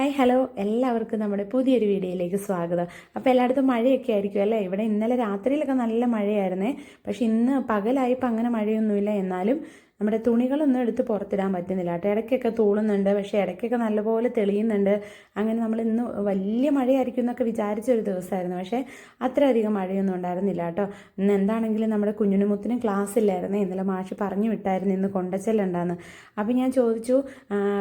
Hi hello എല്ലാവർക്കും നമ്മുടെ പുതിയൊരു വീഡിയോയിലേക്ക് സ്വാഗതം. അപ്പോൾ എല്ലായിടത്തും മഴയൊക്കെ ആയിരിക്കും അല്ലേ? ഇവിടെ ഇന്നലെ രാത്രിയിലൊക്കെ നല്ല മഴയായിരുന്നേ. പക്ഷെ ഇന്ന് പകലായപ്പോൾ അങ്ങനെ മഴയൊന്നുമില്ല. എന്നാലും നമ്മുടെ തുണികളൊന്നും എടുത്ത് പുറത്തിടാൻ പറ്റുന്നില്ല. കേട്ടോ ഇടയ്ക്കൊക്കെ തൂളുന്നുണ്ട് പക്ഷേ ഇടയ്ക്കൊക്കെ നല്ലപോലെ തെളിയുന്നുണ്ട്. അങ്ങനെ നമ്മൾ ഇന്ന് വലിയ മഴയായിരിക്കും എന്നൊക്കെ വിചാരിച്ച ഒരു ദിവസമായിരുന്നു. പക്ഷേ അത്രയധികം മഴയൊന്നും ഉണ്ടായിരുന്നില്ല കേട്ടോ. ഇന്ന് എന്താണെങ്കിലും നമ്മുടെ കുഞ്ഞുനുമുത്തിനും ക്ലാസ് ഇല്ലായിരുന്നു. ഇന്നലെ മാഷ് പറഞ്ഞു വിട്ടായിരുന്നു ഇന്ന് കൊണ്ടച്ചല്ലുണ്ടാന്ന്. അപ്പോൾ ഞാൻ ചോദിച്ചു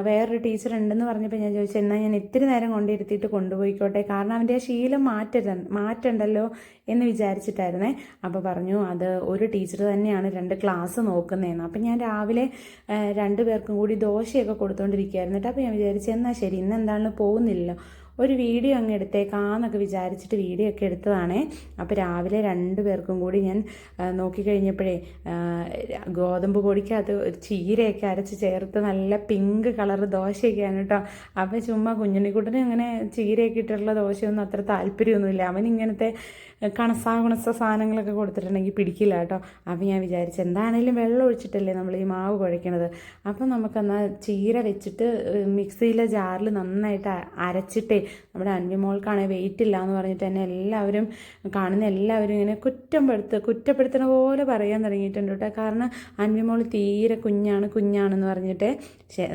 വേറൊരു ടീച്ചർ ഉണ്ടെന്ന് പറഞ്ഞപ്പോൾ ഞാൻ ചോദിച്ചു എന്നാൽ ഞാൻ ഇത്തിരി നേരം കൊണ്ടിരുത്തിയിട്ട് കൊണ്ടുപോയിക്കോട്ടെ? കാരണം അവന്റെ ശീലം മാറ്റ മാറ്റണ്ടല്ലോ? എന്ന് വിചാരിച്ചിട്ടായിരുന്നേ. അപ്പോൾ പറഞ്ഞു അത് ഒരു ടീച്ചർ തന്നെയാണ് രണ്ട് ക്ലാസ് നോക്കുന്നതെന്ന് അപ്പം ഞാൻ രാവിലെ രണ്ടു പേർക്കും കൂടി ദോശയൊക്കെ കൊടുത്തുകൊണ്ടിരിക്കുകയായിരുന്നു കേട്ടോ അപ്പോൾ ഞാൻ വിചാരിച്ചു എന്നാൽ ശരി ഇന്ന് എന്താണെങ്കിലും പോകുന്നില്ലല്ലോ. ഒരു വീഡിയോ അങ്ങ് എടുത്തേക്കാന്നൊക്കെ വിചാരിച്ചിട്ട് വീഡിയോ ഒക്കെ എടുത്തതാണേ. അപ്പോൾ രാവിലെ രണ്ട് പേർക്കും കൂടി ഞാൻ നോക്കിക്കഴിഞ്ഞപ്പോഴേ ഗോതമ്പ് പൊടിക്കകത്ത് ഒരു ചീരയൊക്കെ അരച്ച് ചേർത്ത് നല്ല പിങ്ക് കളർ ദോശയൊക്കെയാണ് കേട്ടോ അപ്പോൾ ചുമ്മാ കുഞ്ഞുണ്ണിക്കുട്ടന് അങ്ങനെ ചീരയൊക്കെ ഇട്ടിട്ടുള്ള ദോശയൊന്നും അത്ര താല്പര്യമൊന്നുമില്ല. അവൻ ഇങ്ങനത്തെ കണസാ കുണസ സാധനങ്ങളൊക്കെ കൊടുത്തിട്ടുണ്ടെങ്കിൽ പിടിക്കില്ല കേട്ടോ അപ്പം ഞാൻ വിചാരിച്ചു എന്താണേലും വെള്ളം ഒഴിച്ചിട്ടല്ലേ നമ്മൾ ഈ മാവ് കുഴയ്ക്കണത്. അപ്പം നമുക്കെന്നാൽ ചീര വെച്ചിട്ട് മിക്സിയിലെ ജാറിൽ നന്നായിട്ട് അരച്ചിട്ടേ നമ്മുടെ അൻവിമോൾക്കാണെങ്കിൽ വെയിറ്റ് ഇല്ല എന്ന് പറഞ്ഞിട്ട് തന്നെ എല്ലാവരും കാണുന്ന എല്ലാവരും ഇങ്ങനെ കുറ്റപ്പെടുത്ത് കുറ്റപ്പെടുത്തണ പോലെ പറയാൻ തുടങ്ങിയിട്ടുണ്ട് കേട്ടോ. കാരണം അൻവിമോൾ തീരെ കുഞ്ഞാണ് കുഞ്ഞാണെന്ന് പറഞ്ഞിട്ട്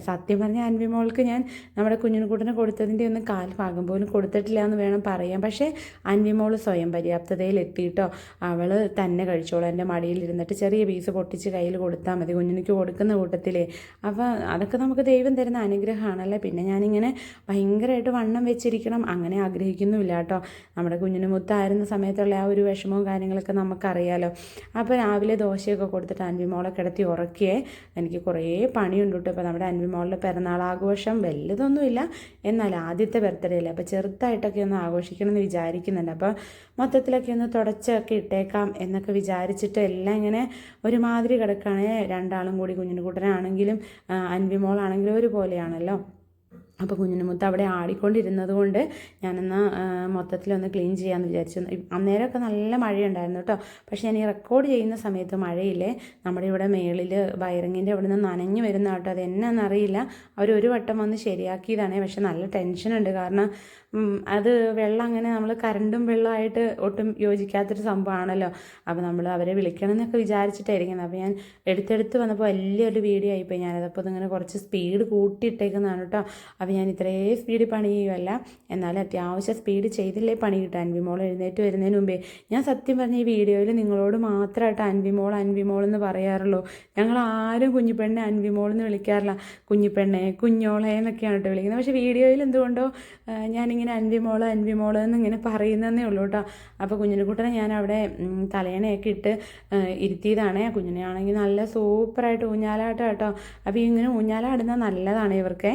സത്യം പറഞ്ഞാൽ അൻവിമോൾക്ക് ഞാൻ നമ്മുടെ കുഞ്ഞിനുകൂട്ടിന് കൊടുത്തതിന്റെ ഒന്നും കാൽ ഭാഗം പോലും കൊടുത്തിട്ടില്ല എന്ന് വേണം പറയാം പക്ഷേ അൻവിമോൾ സ്വയം പര്യാപ്തതയിൽ എത്തിയിട്ടോ അവൾ തന്നെ കഴിച്ചോളൂ എന്റെ മടിയിൽ ഇരുന്നിട്ട് ചെറിയ പീസ് പൊട്ടിച്ച് കയ്യിൽ കൊടുത്താൽ മതി കുഞ്ഞിനിക്ക് കൊടുക്കുന്ന കൂട്ടത്തിലേ. അപ്പോൾ അതൊക്കെ നമുക്ക് ദൈവം തരുന്ന അനുഗ്രഹമാണല്ലേ? പിന്നെ ഞാനിങ്ങനെ ഭയങ്കരമായിട്ട് വണ്ണം വെച്ചിരിക്കണം അങ്ങനെ ആഗ്രഹിക്കുന്നുമില്ല കേട്ടോ. നമ്മുടെ കുഞ്ഞിന് മുത്തായിരുന്ന സമയത്തുള്ള ആ ഒരു വിഷമവും കാര്യങ്ങളൊക്കെ നമുക്കറിയാലോ. അപ്പോൾ രാവിലെ ദോശയൊക്കെ കൊടുത്തിട്ട് അൻവിമോളെ കിടത്തി ഉറക്കിയേ. എനിക്ക് കുറേ പണിയുണ്ട് കേട്ടോ. ഇപ്പോൾ നമ്മുടെ അൻവിമോളുടെ പിറന്നാൾ ആഘോഷം വലുതൊന്നുമില്ല. എന്നാൽ ആദ്യത്തെ ബർത്ത്ഡേ അല്ലേ അപ്പോൾ ചെറുതായിട്ടൊക്കെ ഒന്ന് ആഘോഷിക്കണം എന്ന് വിചാരിക്കുന്നുണ്ട്. അപ്പോൾ മൊത്തത്തിലൊക്കെ ഒന്ന് തുടച്ചൊക്കെ ഇട്ടേക്കാം എന്നൊക്കെ വിചാരിച്ചിട്ട് എല്ലാം ഇങ്ങനെ ഒരുമാതിരി കിടക്കുകയാണെങ്കിൽ രണ്ടാളും കൂടി കുഞ്ഞിന്റെ കൂട്ടനാണെങ്കിലും അൻവിമോളാണെങ്കിലും ഒരുപോലെയാണല്ലോ. അപ്പോൾ കുഞ്ഞിനുമുത്ത് അവിടെ ആടിക്കൊണ്ടിരുന്നത് കൊണ്ട് ഞാനെന്ന് മൊത്തത്തിലൊന്ന് ക്ലീൻ ചെയ്യാമെന്ന് വിചാരിച്ചു. അന്നേരമൊക്കെ നല്ല മഴയുണ്ടായിരുന്നു കേട്ടോ പക്ഷേ ഞാൻ ഈ റെക്കോർഡ് ചെയ്യുന്ന സമയത്ത് മഴയില്ലേ നമ്മുടെ ഇവിടെ മേളിൽ വയറിങ്ങിന്റെ അവിടെ നിന്ന് നനഞ്ഞു വരുന്ന കേട്ടോ. അത് എന്നാന്നറിയില്ല അവർ ഒരു വട്ടം വന്ന് ശരിയാക്കിയതാണേ. പക്ഷെ നല്ല ടെൻഷനുണ്ട് കാരണം അത് വെള്ളം അങ്ങനെ നമ്മൾ കറണ്ടും വെള്ളമായിട്ട് ഒട്ടും യോജിക്കാത്തൊരു സംഭവമാണല്ലോ. അപ്പോൾ നമ്മൾ അവരെ വിളിക്കണം എന്നൊക്കെ വിചാരിച്ചിട്ടായിരിക്കുന്നത്. അപ്പോൾ ഞാൻ എടുത്തെടുത്ത് വന്നപ്പോൾ വലിയൊരു വീഡിയോ ആയിപ്പോയി. ഞാനതപ്പോൾ അതിങ്ങനെ കുറച്ച് സ്പീഡ് കൂട്ടിയിട്ടേക്കുന്നതാണ് കേട്ടോ അപ്പോൾ ഞാൻ ഇത്രയും സ്പീഡിൽ പണി ചെയ്യുമല്ല എന്നാൽ അത്യാവശ്യം സ്പീഡ് ചെയ്തില്ലേ പണി കിട്ടാൻ? അൻവിമോൾ എഴുന്നേറ്റ് വരുന്നതിന് മുമ്പേ. ഞാൻ സത്യം പറഞ്ഞ ഈ വീഡിയോയിൽ നിങ്ങളോട് മാത്രമായിട്ട് അൻവിമോൾ അൻവിമോൾ എന്ന് പറയാറുള്ളൂ. ഞങ്ങൾ ആരും കുഞ്ഞിപ്പെണ്ണെ അൻവിമോൾ എന്ന് വിളിക്കാറില്ല. കുഞ്ഞിപ്പെണ്ണെ കുഞ്ഞോളെ എന്നൊക്കെയാണ് കേട്ടോ വിളിക്കുന്നത്. പക്ഷേ വീഡിയോയിൽ എന്തുകൊണ്ടോ ഞാനിങ്ങനെ അൻവിമോൾ അൻവിമോൾ എന്നിങ്ങനെ പറയുന്നതേ ഉള്ളൂ കേട്ടോ. അപ്പോൾ കുഞ്ഞിനെക്കുട്ടനെ ഞാൻ അവിടെ തലേണയൊക്കെ ഇട്ട് ഇരുത്തിയതാണ്. കുഞ്ഞിനെ ആണെങ്കിൽ നല്ല സൂപ്പറായിട്ട് ഊഞ്ഞാലാട്ടം കേട്ടോ. അപ്പോൾ ഇങ്ങനെ ഊഞ്ഞാലാടുന്നത് നല്ലതാണ് ഇവർക്ക്.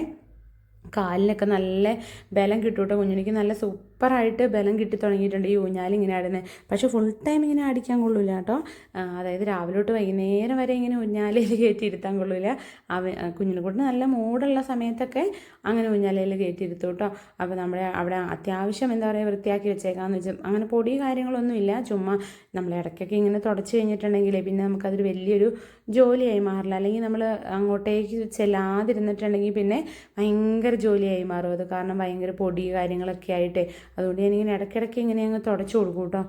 കാലിനൊക്കെ നല്ല ബലം കിട്ടും കേട്ടോ കുഞ്ഞിനിക്ക് നല്ല സൂപ്പറായിട്ട് ബലം കിട്ടി തുടങ്ങിയിട്ടുണ്ട്. ഈ ഊഞ്ഞാൽ ഇങ്ങനെ ആടുന്നത് പക്ഷേ ഫുൾ ടൈം ഇങ്ങനെ അടിക്കാൻ കൊള്ളില്ല കേട്ടോ. അതായത് രാവിലെ തൊട്ട് വൈകുന്നേരം വരെ ഇങ്ങനെ ഊഞ്ഞാലയിൽ കയറ്റിയിരുത്താൻ കൊള്ളില്ല അവ കുഞ്ഞിനെക്കൂട്ട് നല്ല മൂടുള്ള സമയത്തൊക്കെ അങ്ങനെ ഊഞ്ഞാലയിൽ കയറ്റിയിരുത്തു കേട്ടോ. അപ്പോൾ നമ്മുടെ അവിടെ അത്യാവശ്യം എന്താ പറയുക വൃത്തിയാക്കി വെച്ചേക്കാന്ന് വെച്ചാൽ അങ്ങനെ പൊടി കാര്യങ്ങളൊന്നുമില്ല ചുമ്മാ നമ്മൾ ഇടയ്ക്കൊക്കെ ഇങ്ങനെ തുടച്ച് കഴിഞ്ഞിട്ടുണ്ടെങ്കിൽ പിന്നെ നമുക്കതൊരു വലിയൊരു ജോലിയായി മാറില്ല. അല്ലെങ്കിൽ നമ്മൾ അങ്ങോട്ടേക്ക് ചെല്ലാതിരുന്നിട്ടുണ്ടെങ്കിൽ പിന്നെ ഭയങ്കര ജോലിയായി മാറും അത്. കാരണം ഭയങ്കര പൊടി കാര്യങ്ങളൊക്കെ ആയിട്ട് അതുകൊണ്ട് ഞാനിങ്ങനെ ഇടയ്ക്കിടയ്ക്ക് ഇങ്ങനെ അങ്ങ് തുടച്ചു കൊടുക്കും കേട്ടോ.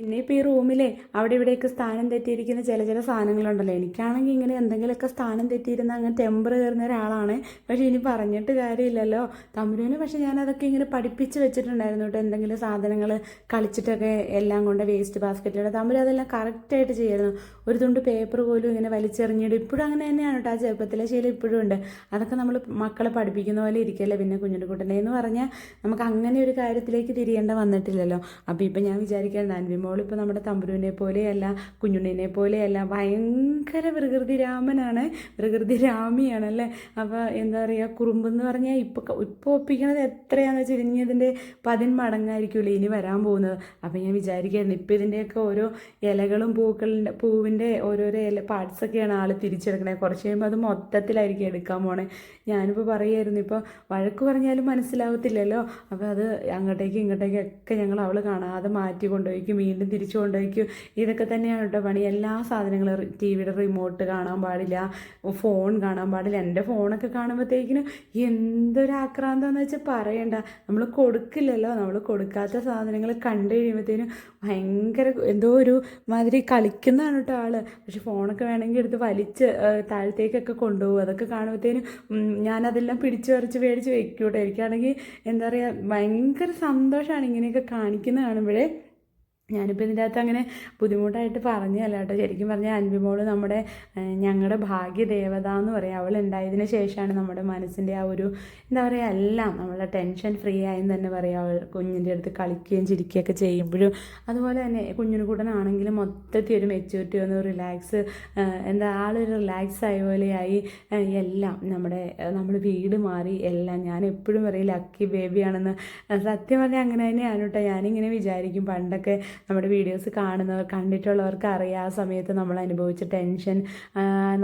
പിന്നെ ഇപ്പോൾ ഈ റൂമിലെ അവിടെ ഇവിടെയൊക്കെ സ്ഥാനം തെറ്റിയിരിക്കുന്ന ചില ചില സാധനങ്ങളുണ്ടല്ലോ. എനിക്കാണെങ്കിൽ ഇങ്ങനെ എന്തെങ്കിലുമൊക്കെ സ്ഥാനം തെറ്റിയിരുന്ന അങ്ങനെ ടെമ്പർ കയറുന്ന ഒരാളാണ്. പക്ഷേ ഇനി പറഞ്ഞിട്ട് കാര്യമില്ലല്ലോ. തമ്പുരുവിന് പക്ഷേ ഞാനതൊക്കെ ഇങ്ങനെ പഠിപ്പിച്ച് വെച്ചിട്ടുണ്ടായിരുന്നു കേട്ടോ. എന്തെങ്കിലും സാധനങ്ങൾ കളിച്ചിട്ടൊക്കെ എല്ലാം കൊണ്ട് വേസ്റ്റ് ബാസ്ക്കറ്റിലൂടെ തമ്പുരു അതെല്ലാം കറക്റ്റായിട്ട് ചെയ്യുന്നു ഒരു തുണ്ട് പേപ്പർ പോലും ഇങ്ങനെ വലിച്ചെറിഞ്ഞിടും ഇപ്പോഴും അങ്ങനെ തന്നെയാണ് കേട്ടോ. ആ ചെറുപ്പത്തിലെ ശീലം ഇപ്പോഴും ഉണ്ട്. അതൊക്കെ നമ്മൾ മക്കളെ പഠിപ്പിക്കുന്ന പോലെ ഇരിക്കല്ലേ പിന്നെ കുഞ്ഞിന്റെ എന്ന് പറഞ്ഞാൽ നമുക്ക് അങ്ങനെ ഒരു കാര്യത്തിലേക്ക് തിരിയേണ്ട വന്നിട്ടില്ലല്ലോ. അപ്പോൾ ഇപ്പം ഞാൻ വിചാരിക്കേണ്ട അൻവിമോൾ ഇപ്പോൾ നമ്മുടെ തമ്പുരുവിനെ പോലെയല്ല കുഞ്ഞുണ്ണിനെ പോലെയല്ല ഭയങ്കര പ്രകൃതി രാമനാണ് പ്രകൃതി രാമിയാണല്ലേ? അപ്പോൾ എന്താ പറയുക കുറുമ്പെന്ന് പറഞ്ഞാൽ ഇപ്പോൾ ഇപ്പോൾ ഒപ്പിക്കണത് എത്രയാണെന്ന് വെച്ചാൽ ഇനി ഇതിന്റെ പതിന് മടങ്ങായിരിക്കുമല്ലോ ഇനി വരാൻ പോകുന്നത്? അപ്പോൾ ഞാൻ വിചാരിക്കുകയായിരുന്നു ഇപ്പോൾ ഇതിന്റെയൊക്കെ ഓരോ ഇലകളും പൂക്കളിന്റെ പൂവിന്റെ ഓരോരോ ഇല പാർട്സൊക്കെയാണ് ആൾ തിരിച്ചെടുക്കണേ. കുറച്ച് കഴിയുമ്പോൾ അത് മൊത്തത്തിലായിരിക്കും എടുക്കാൻ പോണേ. ഞാനിപ്പോൾ പറയായിരുന്നു ഇപ്പോൾ വഴക്ക് പറഞ്ഞാലും മനസ്സിലാവത്തില്ലല്ലോ. അപ്പോൾ അത് അങ്ങോട്ടേക്കും ഇങ്ങോട്ടേക്കും ഒക്കെ ഞങ്ങൾ അവൾ കാണാതെ മാറ്റി കൊണ്ടുപോയിക്കും വീണ്ടും വീണ്ടും തിരിച്ചു കൊണ്ടുപോയിക്കും. ഇതൊക്കെ തന്നെയാണ് കേട്ടോ പണി. എല്ലാ സാധനങ്ങളും ടി വിയുടെ റിമോട്ട് കാണാൻ പാടില്ല. ഫോൺ കാണാൻ പാടില്ല. എന്റെ ഫോണൊക്കെ കാണുമ്പോഴത്തേക്കിനും എന്തൊരു ആക്രാന്തമെന്ന് വെച്ചാൽ പറയണ്ട. നമ്മൾ കൊടുക്കില്ലല്ലോ. നമ്മൾ കൊടുക്കാത്ത സാധനങ്ങൾ കണ്ടു കഴിയുമ്പോഴത്തേനും ഭയങ്കര എന്തോ ഒരു മാതിരി കളിക്കുന്നതാണ് കേട്ടോ ആൾ. പക്ഷെ ഫോണൊക്കെ വേണമെങ്കിൽ എടുത്ത് വലിച്ച് താഴത്തേക്കൊക്കെ കൊണ്ടുപോകും. അതൊക്കെ കാണുമ്പോഴത്തേനും ഞാനതെല്ലാം പിടിച്ചു വരച്ച് മേടിച്ച് വെക്കൂട്ടോ കേട്ടോ എനിക്കാണെങ്കിൽ എന്താ പറയുക ഭയങ്കര സന്തോഷമാണ് ഇങ്ങനെയൊക്കെ കാണിക്കുന്നത് കാണുമ്പോഴേ. ഞാനിപ്പോൾ ഇതിന്റെ അകത്ത് അങ്ങനെ ബുദ്ധിമുട്ടായിട്ട് പറഞ്ഞതല്ല കേട്ടോ. ശരിക്കും പറഞ്ഞാൽ അൻപിമോൾ നമ്മുടെ ഞങ്ങളുടെ ഭാഗ്യദേവത എന്ന് പറയാം. അവൾ ഉണ്ടായതിന് ശേഷമാണ് നമ്മുടെ മനസ്സിന്റെ ആ ഒരു എന്താ പറയുക എല്ലാം നമ്മളെ ടെൻഷൻ ഫ്രീ ആയെന്ന് തന്നെ പറയാം അവൾ. കുഞ്ഞിന്റെ അടുത്ത് കളിക്കുകയും ചിരിക്കുകയൊക്കെ ചെയ്യുമ്പോഴും അതുപോലെ തന്നെ കുഞ്ഞിന് കൂടനാണെങ്കിലും മൊത്തത്തിൽ ഒരു മെച്യൂരിറ്റി വന്ന് റിലാക്സ് എന്താ ആളൊരു റിലാക്സ് ആയ പോലെയായി. എല്ലാം നമ്മുടെ നമ്മൾ വീട് മാറി എല്ലാം. ഞാൻ എപ്പോഴും പറയും ലക്കി ബേബിയാണെന്ന് സത്യം പറഞ്ഞാൽ അങ്ങനെ തന്നെയാണ് കേട്ടോ. ഞാനിങ്ങനെ വിചാരിക്കും പണ്ടൊക്കെ നമ്മുടെ വീഡിയോസ് കാണുന്നവർ കണ്ടിട്ടുള്ളവർക്ക് അറിയാം. ആ സമയത്ത് നമ്മൾ അനുഭവിച്ച ടെൻഷൻ.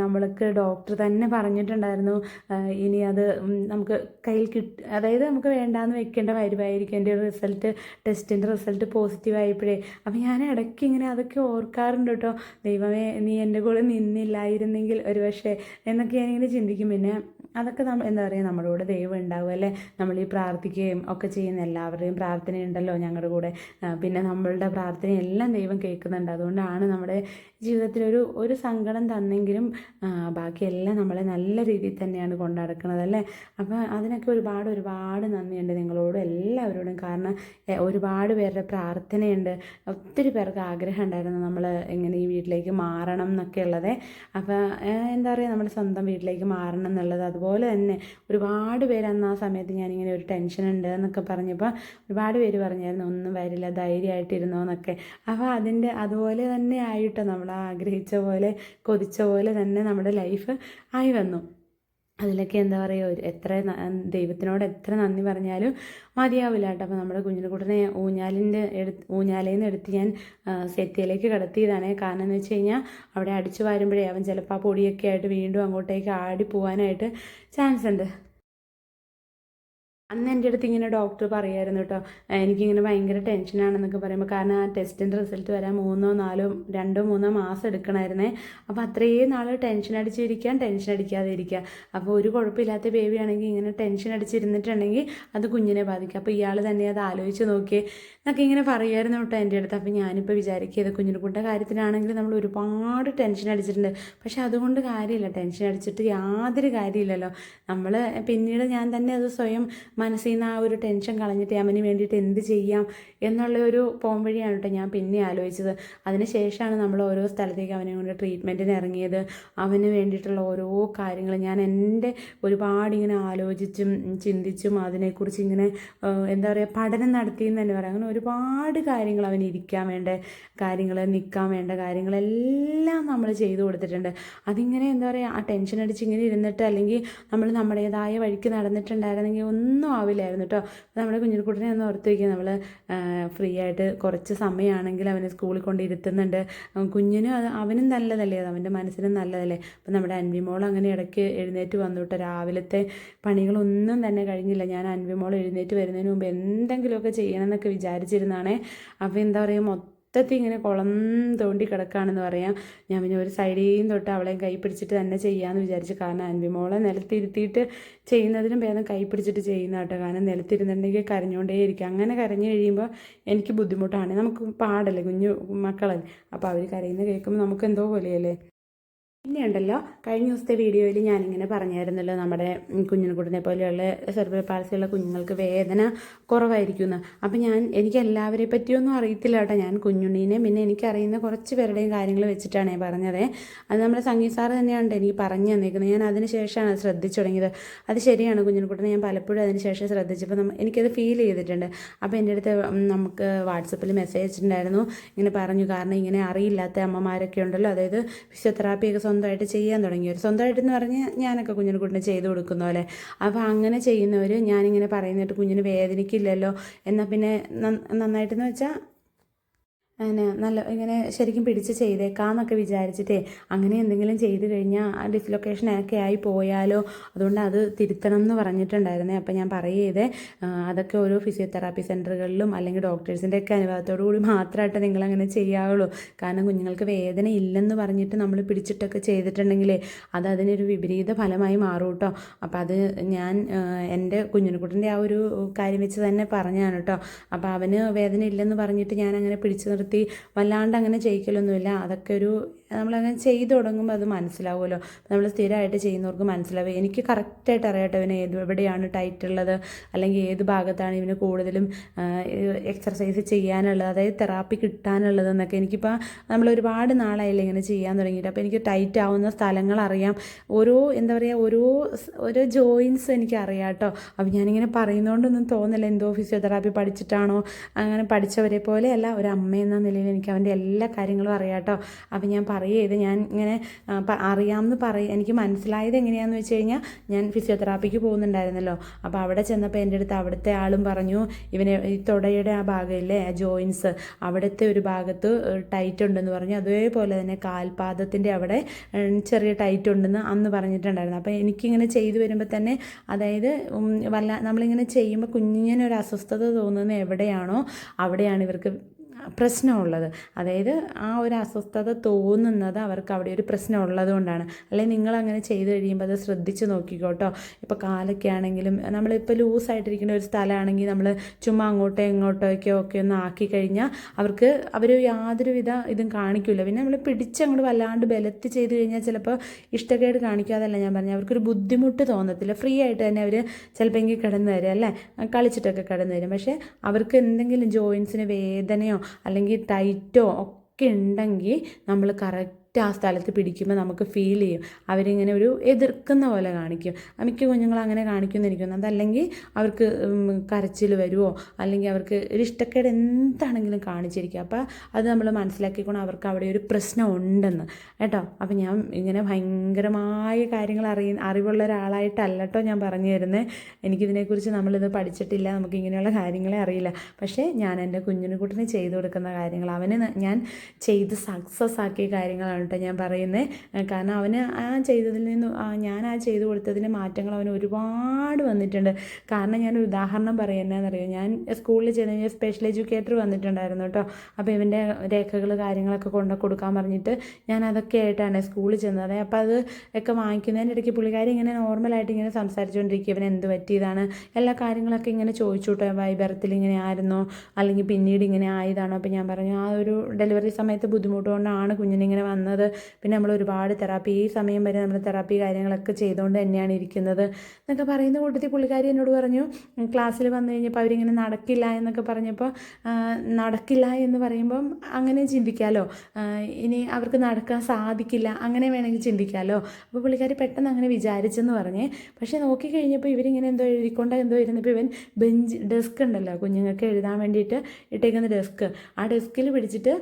നമ്മൾക്ക് ഡോക്ടർ തന്നെ പറഞ്ഞിട്ടുണ്ടായിരുന്നു ഇനി അത് നമുക്ക് കയ്യിൽ കിട്ട അതായത് നമുക്ക് വേണ്ടാന്ന് വെക്കേണ്ട വരുമായിരിക്കും എന്റെ റിസൾട്ട് ടെസ്റ്റിന്റെ റിസൾട്ട് പോസിറ്റീവ് ആയപ്പോഴേ. അപ്പം ഞാൻ ഇടയ്ക്ക് ഇങ്ങനെ അതൊക്കെ ഓർക്കാറുണ്ട് കേട്ടോ. ദൈവമേ നീ എന്റെ കൂടെ നിന്നില്ലായിരുന്നെങ്കിൽ ഒരു പക്ഷേ എന്നൊക്കെ ഞാനിങ്ങനെ ചിന്തിക്കും. പിന്നെ അതൊക്കെ നമ്മൾ എന്താ പറയുക നമ്മുടെ കൂടെ ദൈവം ഉണ്ടാവും അല്ലേ? നമ്മൾ ഈ പ്രാർത്ഥിക്കുകയും ഒക്കെ ചെയ്യുന്ന എല്ലാവരുടെയും പ്രാർത്ഥനയുണ്ടല്ലോ ഞങ്ങളുടെ കൂടെ. പിന്നെ നമ്മളുടെ പ്രാർത്ഥനയെല്ലാം ദൈവം കേൾക്കുന്നുണ്ട്. അതുകൊണ്ടാണ് നമ്മുടെ ജീവിതത്തിലൊരു ഒരു സങ്കടം തന്നെങ്കിലും ബാക്കിയെല്ലാം നമ്മളെ നല്ല രീതിയിൽ തന്നെയാണ് കൊണ്ടടക്കുന്നത് അല്ലേ? അപ്പോൾ അതിനൊക്കെ ഒരുപാട് ഒരുപാട് നന്ദിയുണ്ട് നിങ്ങളോടും എല്ലാവരോടും. കാരണം ഒരുപാട് പേരുടെ പ്രാർത്ഥനയുണ്ട്. ഒത്തിരി പേർക്ക് ആഗ്രഹം ഉണ്ടായിരുന്നു നമ്മൾ ഇങ്ങനെ ഈ വീട്ടിലേക്ക് മാറണം എന്നൊക്കെ ഉള്ളത്. അപ്പോൾ എന്താ പറയുക നമ്മുടെ സ്വന്തം വീട്ടിലേക്ക് മാറണം എന്നുള്ളത്. അതുപോലെ തന്നെ ഒരുപാട് പേര് അന്ന് ആ സമയത്ത് ഞാനിങ്ങനെ ഒരു ടെൻഷൻ ഉണ്ട് എന്നൊക്കെ പറഞ്ഞപ്പോൾ ഒരുപാട് പേര് പറഞ്ഞായിരുന്നു ഒന്നും വരില്ല ധൈര്യമായിട്ടിരുന്നോ എന്നൊക്കെ. അപ്പോൾ അതിന്റെ അതുപോലെ തന്നെ ആയിട്ട് നമ്മൾ ആഗ്രഹിച്ച പോലെ കൊതിച്ച പോലെ തന്നെ നമ്മുടെ ലൈഫ് ആയി വന്നു. അതിലൊക്കെ എന്താ പറയുക ഒരു എത്ര ദൈവത്തിനോട് എത്ര നന്ദി പറഞ്ഞാലും മതിയാവില്ല കേട്ടോ. അപ്പോൾ നമ്മുടെ കുഞ്ഞിനെക്കുട്ടനെ ഊഞ്ഞാലിന്റെ എടുത്ത് ഊഞ്ഞാലയിൽ നിന്ന് എടുത്ത് ഞാൻ സെറ്റിയിലേക്ക് കിടത്തിയതാണ്. കാരണം എന്ന് വെച്ച് കഴിഞ്ഞാൽ അവിടെ അടിച്ചു വാരുമ്പോഴേ അവൻ ചിലപ്പോൾ ആ പൊടിയൊക്കെ ആയിട്ട് വീണ്ടും അങ്ങോട്ടേക്ക് ആടി പോകാനായിട്ട് ചാൻസ് ഉണ്ട്. അന്ന് എന്റെ അടുത്ത് ഇങ്ങനെ ഡോക്ടർ പറയായിരുന്നു കേട്ടോ എനിക്കിങ്ങനെ ഭയങ്കര ടെൻഷനാണെന്നൊക്കെ പറയുമ്പോൾ കാരണം ആ ടെസ്റ്റിന്റെ റിസൾട്ട് വരാൻ മൂന്നോ നാലോ രണ്ടോ മൂന്നോ മാസം എടുക്കണമായിരുന്നേ അപ്പോൾ അത്രയും നാൾ ടെൻഷൻ അടിച്ചിരിക്കാൻ ടെൻഷൻ അടിക്കാതെ ഇരിക്കുക അപ്പോൾ ഒരു കുഴപ്പമില്ലാത്ത ബേബി ആണെങ്കിൽ ഇങ്ങനെ ടെൻഷൻ അടിച്ചിരുന്നിട്ടുണ്ടെങ്കിൽ അത് കുഞ്ഞിനെ ബാധിക്കും. അപ്പോൾ ഇയാൾ തന്നെ അത് ആലോചിച്ച് നോക്കിയേ എന്നൊക്കെ ഇങ്ങനെ പറയുമായിരുന്നു കേട്ടോ എന്റെ അടുത്ത്. അപ്പോൾ ഞാനിപ്പോൾ വിചാരിക്കിയത് കുഞ്ഞിനെക്കുട്ട കാര്യത്തിലാണെങ്കിൽ നമ്മൾ ഒരുപാട് ടെൻഷൻ അടിച്ചിട്ടുണ്ട്. പക്ഷേ അതുകൊണ്ട് കാര്യമില്ല. ടെൻഷൻ അടിച്ചിട്ട് യാതൊരു കാര്യമില്ലല്ലോ. നമ്മൾ പിന്നീട് ഞാൻ തന്നെ അത് സ്വയം മനസ്സിൽ നിന്ന് ആ ഒരു ടെൻഷൻ കളഞ്ഞിട്ട് അവന് വേണ്ടിയിട്ട് എന്ത് ചെയ്യാം എന്നുള്ള ഒരു പോം വഴിയാണ് കേട്ടോ ഞാൻ പിന്നെ ആലോചിച്ചത്. അതിനുശേഷമാണ് നമ്മൾ ഓരോ സ്ഥലത്തേക്ക് അവനെ കൊണ്ട് ട്രീറ്റ്മെന്റിന് ഇറങ്ങിയത്. അവന് വേണ്ടിയിട്ടുള്ള ഓരോ കാര്യങ്ങൾ ഞാൻ എന്റെ ഒരുപാട് ഇങ്ങനെ ആലോചിച്ചും ചിന്തിച്ചും അതിനെക്കുറിച്ച് ഇങ്ങനെ എന്താ പറയുക പഠനം നടത്തിയെന്ന് തന്നെ പറയാം. അങ്ങനെ ഒരുപാട് കാര്യങ്ങൾ അവന് ഇരിക്കാൻ വേണ്ട കാര്യങ്ങൾ നിൽക്കാൻ വേണ്ട കാര്യങ്ങളെല്ലാം നമ്മൾ ചെയ്തു കൊടുത്തിട്ടുണ്ട്. അതിങ്ങനെ എന്താ പറയുക ആ ടെൻഷൻ അടിച്ച് ഇങ്ങനെ ഇരുന്നിട്ട് അല്ലെങ്കിൽ നമ്മൾ നമ്മുടേതായ വഴിക്ക് നടന്നിട്ടുണ്ടായിരുന്നെങ്കിൽ ഒന്നും ആവില്ലായിരുന്നു കേട്ടോ നമ്മുടെ കുഞ്ഞിക്കുട്ടിനെ ഒന്ന് ഓർത്ത് വയ്ക്കുക നമ്മൾ ഫ്രീ ആയിട്ട് കുറച്ച് സമയമാണെങ്കിൽ അവനെ സ്കൂളിൽ കൊണ്ട് ഇരുത്തുന്നുണ്ട്. അവൻ കുഞ്ഞിനും അത് അവനും നല്ലതല്ലേ? അത് അവന്റെ മനസ്സിനും നല്ലതല്ലേ? അപ്പം നമ്മുടെ അൻവിമോൾ അങ്ങനെ ഇടയ്ക്ക് എഴുന്നേറ്റ് വന്നു കേട്ടോ രാവിലത്തെ പണികളൊന്നും തന്നെ കഴിഞ്ഞില്ല. ഞാൻ അൻവിമോൾ എഴുന്നേറ്റ് വരുന്നതിന് മുമ്പ് എന്തെങ്കിലുമൊക്കെ ചെയ്യണമെന്നൊക്കെ വിചാരിച്ചിരുന്നാണേ. അപ്പോൾ എന്താ പറയുക മൊത്തത്തിൽ ഇങ്ങനെ കുളം തോണ്ടി കിടക്കുകയാണെന്ന് പറയാം. ഞാൻ പിന്നെ ഒരു സൈഡിൽ തൊട്ട് അവളെയും കൈ പിടിച്ചിട്ട് തന്നെ ചെയ്യാമെന്ന് വിചാരിച്ചു കാരണം അൻവിമോളെ നിലത്തിരുത്തിയിട്ട് ചെയ്യുന്നതിനും ഭേദം കൈ പിടിച്ചിട്ട് ചെയ്യുന്ന കേട്ടോ. കാരണം നിലത്തിരുന്നുണ്ടെങ്കിൽ കരഞ്ഞുകൊണ്ടേ ഇരിക്കും. അങ്ങനെ കരഞ്ഞു കഴിയുമ്പോൾ എനിക്ക് ബുദ്ധിമുട്ടാണ്. നമുക്ക് പാടല്ലേ കുഞ്ഞു മക്കളല്ലേ? അപ്പോൾ അവർ കരയുന്ന കേൾക്കുമ്പോൾ നമുക്ക് എന്തോ പോലെയല്ലേ? പിന്നെ ഉണ്ടല്ലോ കഴിഞ്ഞ ദിവസത്തെ വീഡിയോയിൽ ഞാനിങ്ങനെ പറഞ്ഞായിരുന്നല്ലോ നമ്മുടെ കുഞ്ഞിനെക്കുട്ടിനെ പോലെയുള്ള സെർബ്രൽ പാൾസിയുള്ള കുഞ്ഞുങ്ങൾക്ക് വേദന കുറവായിരിക്കും എന്ന് അപ്പം ഞാൻ എനിക്ക് എല്ലാവരെ പറ്റിയൊന്നും അറിയത്തില്ല കേട്ടോ ഞാൻ കുഞ്ഞുണ്ണീനെ. പിന്നെ എനിക്കറിയുന്ന കുറച്ച് പേരുടെയും കാര്യങ്ങൾ വെച്ചിട്ടാണ് ഞാൻ പറഞ്ഞത്. അത് നമ്മുടെ സംഗീത സാറ് തന്നെയാണ് എനിക്ക് പറഞ്ഞു തന്നേക്കുന്നത്. ഞാൻ അതിന് ശേഷമാണ് ശ്രദ്ധിച്ചു തുടങ്ങിയത്. അത് ശരിയാണ് കുഞ്ഞിനെക്കുട്ടിനെ ഞാൻ പലപ്പോഴും അതിന് ശേഷം ശ്രദ്ധിച്ചപ്പോൾ എനിക്കത് ഫീൽ ചെയ്തിട്ടുണ്ട്. അപ്പോൾ എന്റെ അടുത്ത് നമുക്ക് വാട്സപ്പിൽ മെസ്സേജ് ഇട്ടിട്ടുണ്ടായിരുന്നു ഇങ്ങനെ പറഞ്ഞു കാരണം ഇങ്ങനെ അറിയില്ലാത്ത അമ്മമാരൊക്കെ ഉണ്ടല്ലോ. അതായത് ഫിസിയോതെറാപ്പിയൊക്കെ സ്വന്തമായിട്ട് ചെയ്യാൻ തുടങ്ങിയവർ സ്വന്തമായിട്ടെന്ന് പറഞ്ഞാൽ ഞാനൊക്കെ കുഞ്ഞിനെ കുട്ടിനെ ചെയ്ത് കൊടുക്കുന്ന പോലെ. അപ്പോൾ അങ്ങനെ ചെയ്യുന്നവർ ഞാനിങ്ങനെ പറയുന്നിട്ട് കുഞ്ഞിന് വേദനിക്കില്ലല്ലോ എന്നാൽ പിന്നെ നന്ന- നന്നായിട്ടെന്ന് വെച്ചാൽ അങ്ങനെ നല്ല ഇങ്ങനെ ശരിക്കും പിടിച്ച് ചെയ്തേക്കാന്നൊക്കെ വിചാരിച്ചിട്ടേ അങ്ങനെ എന്തെങ്കിലും ചെയ്ത് കഴിഞ്ഞാൽ ഡിസ്ലൊക്കേഷൻ ഒക്കെ ആയി പോയാലോ? അതുകൊണ്ട് അത് തിരുത്തണം എന്ന് പറഞ്ഞിട്ടുണ്ടായിരുന്നേ. അപ്പോൾ ഞാൻ പറയേതേ അതൊക്കെ ഓരോ ഫിസിയോതെറാപ്പി സെന്ററുകളിലും അല്ലെങ്കിൽ ഡോക്ടേഴ്സിന്റെ ഒക്കെ അനുഭവത്തോടു കൂടി മാത്രമായിട്ട് നിങ്ങളങ്ങനെ ചെയ്യാവുള്ളൂ. കാരണം കുഞ്ഞുങ്ങൾക്ക് വേദന ഇല്ലെന്ന് പറഞ്ഞിട്ട് നമ്മൾ പിടിച്ചിട്ടൊക്കെ ചെയ്തിട്ടുണ്ടെങ്കിൽ അത് അതിനൊരു വിപരീത ഫലമായി മാറും കേട്ടോ. അപ്പോൾ അത് ഞാൻ എന്റെ കുഞ്ഞിനുക്കുട്ടന്റെ ആ ഒരു കാര്യം വെച്ച് തന്നെ പറഞ്ഞാണ് കേട്ടോ. അപ്പോൾ അവന് വേദന ഇല്ലെന്ന് പറഞ്ഞിട്ട് ഞാൻ അങ്ങനെ പിടിച്ചു നിർത്തി വല്ലാണ്ട് അങ്ങനെ ചെയ്യിക്കലൊന്നുമില്ല അതൊക്കെ ഒരു നമ്മളങ്ങനെ ചെയ്തു തുടങ്ങുമ്പോൾ അത് മനസ്സിലാവുമല്ലോ. നമ്മൾ സ്ഥിരമായിട്ട് ചെയ്യുന്നവർക്ക് മനസ്സിലാവും. എനിക്ക് കറക്റ്റായിട്ട് അറിയാട്ടോ ഇവന് ഏത് എവിടെയാണ് ടൈറ്റ് ഉള്ളത് അല്ലെങ്കിൽ ഏത് ഭാഗത്താണ് ഇവന് കൂടുതലും എക്സർസൈസ് ചെയ്യാനുള്ളത് അതായത് തെറാപ്പി കിട്ടാനുള്ളത് എന്നൊക്കെ. എനിക്കിപ്പോൾ നമ്മൾ ഒരുപാട് നാളായില്ല ഇങ്ങനെ ചെയ്യാൻ തുടങ്ങിയിട്ട്. അപ്പോൾ എനിക്ക് ടൈറ്റ് ആവുന്ന സ്ഥലങ്ങൾ അറിയാം. ഓരോ എന്താ പറയുക ഓരോ ഓരോ ജോയിൻസ് എനിക്ക് അറിയാം കേട്ടോ അപ്പോൾ ഞാനിങ്ങനെ പറയുന്നതുകൊണ്ടൊന്നും തോന്നില്ല. എന്തോ ഫിസിയോതെറാപ്പി പഠിച്ചിട്ടാണോ അങ്ങനെ പഠിച്ചവരെ പോലെയല്ല ഒരു അമ്മ എന്ന നിലയിൽ എനിക്ക് അവന്റെ എല്ലാ കാര്യങ്ങളും അറിയാം കേട്ടോ അപ്പോൾ ഞാൻ പറയുക ഞാൻ ഇങ്ങനെ അറിയാമെന്ന് പറയും എനിക്ക് മനസ്സിലായത് എങ്ങനെയാണെന്ന് വെച്ച് കഴിഞ്ഞാൽ ഞാൻ ഫിസിയോതെറാപ്പിക്ക് പോകുന്നുണ്ടായിരുന്നല്ലോ. അപ്പോൾ അവിടെ ചെന്നപ്പോൾ എന്റെ അടുത്ത് അവിടുത്തെ ആളും പറഞ്ഞു ഇവനെ ഈ തുടയുടെ ആ ഭാഗമില്ലേ ആ ജോയിൻസ് അവിടുത്തെ ഒരു ഭാഗത്ത് ടൈറ്റ് ഉണ്ടെന്ന് പറഞ്ഞു. അതേപോലെ തന്നെ കാൽപാദത്തിന്റെ അവിടെ ചെറിയ ടൈറ്റ് ഉണ്ടെന്ന് അന്ന് പറഞ്ഞിട്ടുണ്ടായിരുന്നു. അപ്പോൾ എനിക്കിങ്ങനെ ചെയ്തു വരുമ്പോൾ തന്നെ അതായത് വല്ല നമ്മളിങ്ങനെ ചെയ്യുമ്പോൾ കുഞ്ഞിങ്ങനെ കുഞ്ഞിനൊരു അസ്വസ്ഥത തോന്നുന്നത് എവിടെയാണോ അവിടെയാണ് ഇവർക്ക് പ്രശ്നമുള്ളത്. അതായത് ആ ഒരു അസ്വസ്ഥത തോന്നുന്നത് അവർക്ക് അവിടെ ഒരു പ്രശ്നം ഉള്ളത് കൊണ്ടാണ്. അല്ലെങ്കിൽ നിങ്ങളങ്ങനെ ചെയ്ത് കഴിയുമ്പോൾ അത് ശ്രദ്ധിച്ച് നോക്കിക്കോട്ടോ ഇപ്പോൾ കാലൊക്കെ ആണെങ്കിലും നമ്മളിപ്പോൾ ലൂസായിട്ടിരിക്കുന്ന ഒരു സ്ഥലമാണെങ്കിൽ നമ്മൾ ചുമ്മാ അങ്ങോട്ടോ ഇങ്ങോട്ടോക്കോ ഒക്കെ ഒന്ന് ആക്കി കഴിഞ്ഞാൽ അവർക്ക് അവർ യാതൊരുവിധ ഇതും കാണിക്കില്ല പിന്നെ നമ്മൾ പിടിച്ചങ്ങോട്ട് വല്ലാണ്ട് ബലത്തി ചെയ്ത് കഴിഞ്ഞാൽ ചിലപ്പോൾ ഇഷ്ടക്കേട് കാണിക്കാതല്ല ഞാൻ പറഞ്ഞു. അവർക്കൊരു ബുദ്ധിമുട്ട് തോന്നത്തില്ല. ഫ്രീ ആയിട്ട് തന്നെ അവർ ചിലപ്പോൾ എങ്കിൽ കിടന്നു തരും അല്ലേ? കളിച്ചിട്ടൊക്കെ കിടന്നു തരും. പക്ഷേ അവർക്ക് എന്തെങ്കിലും ജോയിൻസിന് വേദനയോ അല്ലെങ്കിൽ ടൈറ്റോ ഒക്കെ ഉണ്ടെങ്കിൽ നമ്മൾ കറക്റ്റ് ആ സ്ഥലത്ത് പിടിക്കുമ്പോൾ നമുക്ക് ഫീൽ ചെയ്യും. അവരിങ്ങനെ ഒരു എതിർക്കുന്ന പോലെ കാണിക്കും. മിക്ക കുഞ്ഞുങ്ങൾ അങ്ങനെ കാണിക്കുമെന്ന് എനിക്ക് തോന്നുന്നു അതല്ലെങ്കിൽ അവർക്ക് കരച്ചിൽ വരുമോ അല്ലെങ്കിൽ അവർക്ക് ഒരു ഇഷ്ടക്കേട് എന്താണെങ്കിലും കാണിച്ചിരിക്കുക അപ്പോൾ അത് നമ്മൾ മനസ്സിലാക്കിക്കൊണ്ട് അവർക്ക് അവിടെ ഒരു പ്രശ്നം ഉണ്ടെന്ന്. കേട്ടോ? അപ്പോൾ ഞാൻ ഇങ്ങനെ ഭയങ്കരമായ കാര്യങ്ങൾ അറിയ അറിവുള്ള ഒരാളായിട്ടല്ല കേട്ടോ ഞാൻ പറഞ്ഞു തരുന്നത് എനിക്കിതിനെക്കുറിച്ച് നമ്മളിത് പഠിച്ചിട്ടില്ല. നമുക്ക് ഇങ്ങനെയുള്ള കാര്യങ്ങളെ അറിയില്ല. പക്ഷേ ഞാൻ എന്റെ കുഞ്ഞിനെ കുട്ടിനെ ചെയ്തു കൊടുക്കുന്ന കാര്യങ്ങൾ അവന് ഞാൻ ചെയ്ത് സക്സസ് ആക്കിയ കാര്യങ്ങളാണ് കേട്ടോ ഞാൻ പറയുന്നത് കാരണം അവന് ആ ചെയ്തതിൽ നിന്ന് ഞാൻ ആ ചെയ്തു കൊടുത്തതിന്റെ മാറ്റങ്ങൾ അവന് ഒരുപാട് വന്നിട്ടുണ്ട്. കാരണം ഞാൻ ഒരു ഉദാഹരണം പറയുന്നതെന്നറിയാം ഞാൻ സ്കൂളിൽ ചെന്ന് കഴിഞ്ഞാൽ സ്പെഷ്യൽ എഡ്യൂക്കേറ്റർ വന്നിട്ടുണ്ടായിരുന്നു കേട്ടോ. അപ്പോൾ ഇവന്റെ രേഖകൾ കാര്യങ്ങളൊക്കെ കൊണ്ട് കൊടുക്കാൻ പറഞ്ഞിട്ട് ഞാൻ അതൊക്കെ ആയിട്ടാണ് സ്കൂളിൽ ചെന്നത്. അപ്പോൾ അത് ഒക്കെ വാങ്ങിക്കുന്നതിന്റെ ഇടയ്ക്ക് പുള്ളിക്കാരി ഇങ്ങനെ നോർമലായിട്ട് ഇങ്ങനെ സംസാരിച്ചുകൊണ്ടിരിക്കുക ഇവൻ എന്ത് പറ്റിയതാണ്? എല്ലാ കാര്യങ്ങളൊക്കെ ഇങ്ങനെ ചോദിച്ചു കേട്ടോ. വൈബർത്തിൽ ഇങ്ങനെ ആയിരുന്നോ? അല്ലെങ്കിൽ പിന്നീട് ഇങ്ങനെ ആയതാണോ? അപ്പോൾ ഞാൻ പറഞ്ഞു ആ ഒരു ഡെലിവറി സമയത്ത് ബുദ്ധിമുട്ട് കൊണ്ടാണ് കുഞ്ഞിനിങ്ങനെ വന്നത്. പിന്നെ നമ്മൾ ഒരുപാട് തെറാപ്പി ഈ സമയം വരെ നമ്മൾ തെറാപ്പി കാര്യങ്ങളൊക്കെ ചെയ്തുകൊണ്ട് തന്നെയാണ് ഇരിക്കുന്നത് എന്നൊക്കെ പറയുന്ന കൂട്ടത്തിൽ പുള്ളിക്കാരി എന്നോട് പറഞ്ഞു ക്ലാസ്സിൽ വന്നു കഴിഞ്ഞപ്പോൾ അവരിങ്ങനെ നടക്കില്ല എന്നൊക്കെ പറഞ്ഞപ്പോൾ നടക്കില്ല എന്ന് പറയുമ്പം അങ്ങനെ ചിന്തിക്കാമല്ലോ ഇനി അവർക്ക് നടക്കാൻ സാധിക്കില്ല അങ്ങനെ വേണമെങ്കിൽ ചിന്തിക്കാമല്ലോ അപ്പോൾ പുള്ളിക്കാരി പെട്ടെന്ന് അങ്ങനെ വിചാരിച്ചെന്ന് പറഞ്ഞേ പക്ഷേ നോക്കിക്കഴിഞ്ഞപ്പോൾ ഇവരിങ്ങനെ എന്തോ എഴുതിക്കൊണ്ട് എന്തോ ഇരുന്നപ്പോൾ ഇവൻ ബെഞ്ച് ഡെസ്ക് ഉണ്ടല്ലോ കുഞ്ഞുങ്ങൾക്ക് എഴുതാൻ വേണ്ടിയിട്ട് ഇട്ടേക്കുന്ന ഡെസ്ക് ആ ഡെസ്കിൽ പിടിച്ചിട്ട്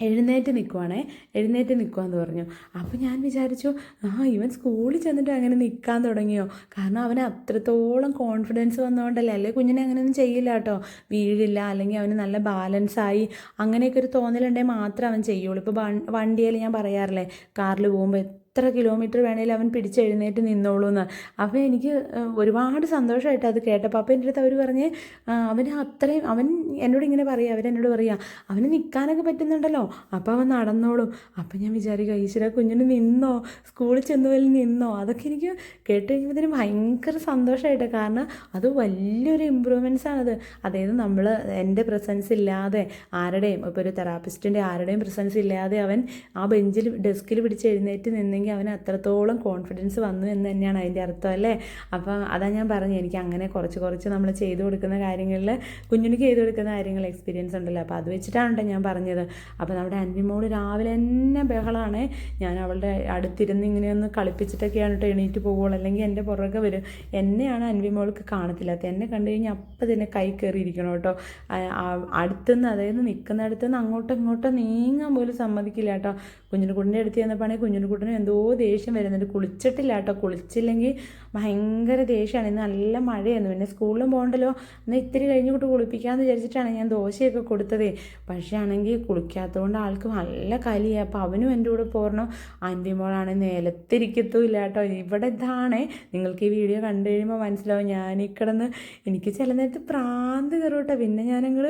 എഴുന്നേറ്റ് നിൽക്കുവാണേ എഴുന്നേറ്റ് നിൽക്കുവാന്ന് പറഞ്ഞു. അപ്പോൾ ഞാൻ വിചാരിച്ചു ആ ഇവൻ സ്കൂളിൽ ചെന്നിട്ട് അങ്ങനെ നിൽക്കാൻ തുടങ്ങിയോ? കാരണം അവന് അത്രത്തോളം കോൺഫിഡൻസ് വന്നതുകൊണ്ടല്ലേ അല്ലെ കുഞ്ഞിനെ അങ്ങനെയൊന്നും ചെയ്യില്ല കേട്ടോ. വീഴില്ല അല്ലെങ്കിൽ അവന് നല്ല ബാലൻസായി അങ്ങനെയൊക്കെ ഒരു തോന്നലുണ്ടെങ്കിൽ മാത്രമേ അവൻ ചെയ്യുള്ളൂ. ഇപ്പോൾ വണ്ടിയിൽ ഞാൻ പറയാറില്ലേ കാറിൽ പോകുമ്പോൾ എത്ര കിലോമീറ്റർ വേണേലും അവൻ പിടിച്ചെഴുന്നേറ്റ് നിന്നോളൂ എന്ന് അപ്പോൾ എനിക്ക് ഒരുപാട് സന്തോഷമായിട്ട് അത് കേട്ടപ്പോൾ അപ്പോൾ എന്റെ അടുത്ത് അവർ പറഞ്ഞ് അവന് അത്രയും അവൻ എന്നോട് ഇങ്ങനെ പറയുക അവരെന്നോട് പറയുക അവന് നിൽക്കാനൊക്കെ പറ്റുന്നുണ്ടല്ലോ അപ്പോൾ അവൻ നടന്നോളും. അപ്പോൾ ഞാൻ വിചാരിക്കുക ഈശ്വര കുഞ്ഞിന് നിന്നോ? സ്കൂളിൽ ചെന്നുവല്ല നിന്നോ? അതൊക്കെ എനിക്ക് കേട്ട് കഴിഞ്ഞപ്പോഴത്തേനും ഭയങ്കര സന്തോഷമായിട്ട് കാരണം അത് വലിയൊരു ഇമ്പ്രൂവ്മെന്റ്സ് ആണത് അതായത് നമ്മൾ എന്റെ പ്രസൻസ് ഇല്ലാതെ ആരുടെയും ഇപ്പോൾ ഒരു തെറാപ്പിസ്റ്റിന്റെ ആരുടെയും പ്രസൻസ് ഇല്ലാതെ അവൻ ആ ബെഞ്ചിൽ ഡെസ്കിൽ പിടിച്ച് എഴുന്നേറ്റ് നിന്നെങ്കിൽ ഉണ്ടെങ്കിൽ അവന് അത്രത്തോളം കോൺഫിഡൻസ് വന്നു എന്ന് തന്നെയാണ് അതിന്റെ അർത്ഥം അല്ലേ? അപ്പം അതാ ഞാൻ പറഞ്ഞു എനിക്ക് അങ്ങനെ കുറച്ച് കുറച്ച് നമ്മൾ ചെയ്തു കൊടുക്കുന്ന കാര്യങ്ങളിൽ കുഞ്ഞുണിക്ക് ചെയ്തു കൊടുക്കുന്ന കാര്യങ്ങൾ എക്സ്പീരിയൻസ് ഉണ്ടല്ലോ. അപ്പോൾ അത് വെച്ചിട്ടാണ് ഞാൻ പറഞ്ഞത്. അപ്പോൾ നമ്മുടെ അൻവിമോൾ രാവിലെ തന്നെ ബഹളമാണ് ഞാൻ അവളുടെ അടുത്തിരുന്ന് ഇങ്ങനെ ഒന്ന് കളിപ്പിച്ചിട്ടൊക്കെയാണ് കേട്ടോ എണീറ്റ് പോകുള്ളൂ അല്ലെങ്കിൽ എന്റെ പുറകെ വരും. എന്നെയാണ് അൻവിമോൾക്ക് കാണത്തില്ലാത്ത എന്നെ കണ്ടു കഴിഞ്ഞാൽ അപ്പം തന്നെ കൈ കയറിയിരിക്കണം കേട്ടോ. അടുത്തുനിന്ന് അതായത് നിൽക്കുന്നിടത്തുനിന്ന് അങ്ങോട്ടും ഇങ്ങോട്ടും നീങ്ങാൻ പോലും സമ്മതിക്കില്ല കേട്ടോ. കുഞ്ഞിനുകുട്ടിന്റെ അടുത്ത് ചെന്നപ്പോഴാണെങ്കിൽ കുഞ്ഞിനുകുട്ടനും എന്തോ ദേഷ്യം വരുന്നുണ്ട്. കുളിച്ചിട്ടില്ല കേട്ടോ കുളിച്ചില്ലെങ്കിൽ ഭയങ്കര ദേഷ്യമാണ്. ഇന്ന് നല്ല മഴയായിരുന്നു. പിന്നെ സ്കൂളിലും പോകണ്ടല്ലോ. എന്നാൽ ഇത്തിരി കഴിഞ്ഞ് കൂട്ട് കുളിപ്പിക്കാമെന്ന് വിചാരിച്ചിട്ടാണ് ഞാൻ ദോശയൊക്കെ കൊടുത്തത്. പക്ഷേ ആണെങ്കിൽ കുളിക്കാത്തതുകൊണ്ട് ആൾക്ക് നല്ല കലിയാണ് അപ്പോൾ അവനും എന്റെ കൂടെ പോരണം. അന്തിമോളാണ് മോളാണ് നിലത്തിരിക്കത്തുമില്ല കേട്ടോ. ഇവിടെ ഇതാണ്. നിങ്ങൾക്ക് ഈ വീഡിയോ കണ്ടു കഴിയുമ്പോൾ മനസ്സിലാവും. ഞാൻ കിടന്ന് എനിക്ക് ചില നേരത്ത് പ്രാന്ത് കയറും കേട്ടോ. പിന്നെ ഞാനങ്ങൾ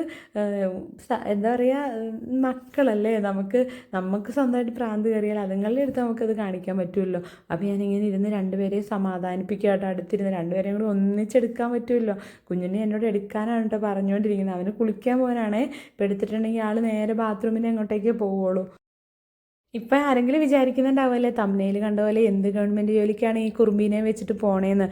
എന്താ പറയുക മക്കളല്ലേ. നമുക്ക് നമുക്ക് സ്വന്തമായിട്ട് പ്രാന്ത് കയറിയാൽ അതുങ്ങളുടെ അടുത്ത് നമുക്കത് കാണിക്കാൻ പറ്റുമല്ലോ. അപ്പോൾ ഞാനിങ്ങനെ ഇരുന്ന് രണ്ടുപേരെയും സമാധാനിപ്പിക്കുക കേട്ടോ അടുത്തിരുന്ന് രണ്ടുപേരെയും കൂടി ഒന്നിച്ചെടുക്കാൻ പറ്റുമല്ലോ. കുഞ്ഞുണ്ണി എന്നോട് എടുക്കാനാണ് കേട്ടോ പറഞ്ഞുകൊണ്ടിരിക്കുന്നത്. അവന് കുളിക്കാൻ പോകാനാണേ. ഇപ്പോൾ എടുത്തിട്ടുണ്ടെങ്കിൽ ആൾ നേരെ ബാത്റൂമിന് അങ്ങോട്ടേക്ക് പോവുള്ളൂ. ഇപ്പം ആരെങ്കിലും വിചാരിക്കുന്നുണ്ടാവുമല്ലേ തമ്മനയിൽ കണ്ട പോലെ എന്ത് ഗവൺമെന്റ് ജോലിക്കാണ് ഈ കുറുമ്പീനെ വെച്ചിട്ട് പോണേന്ന്?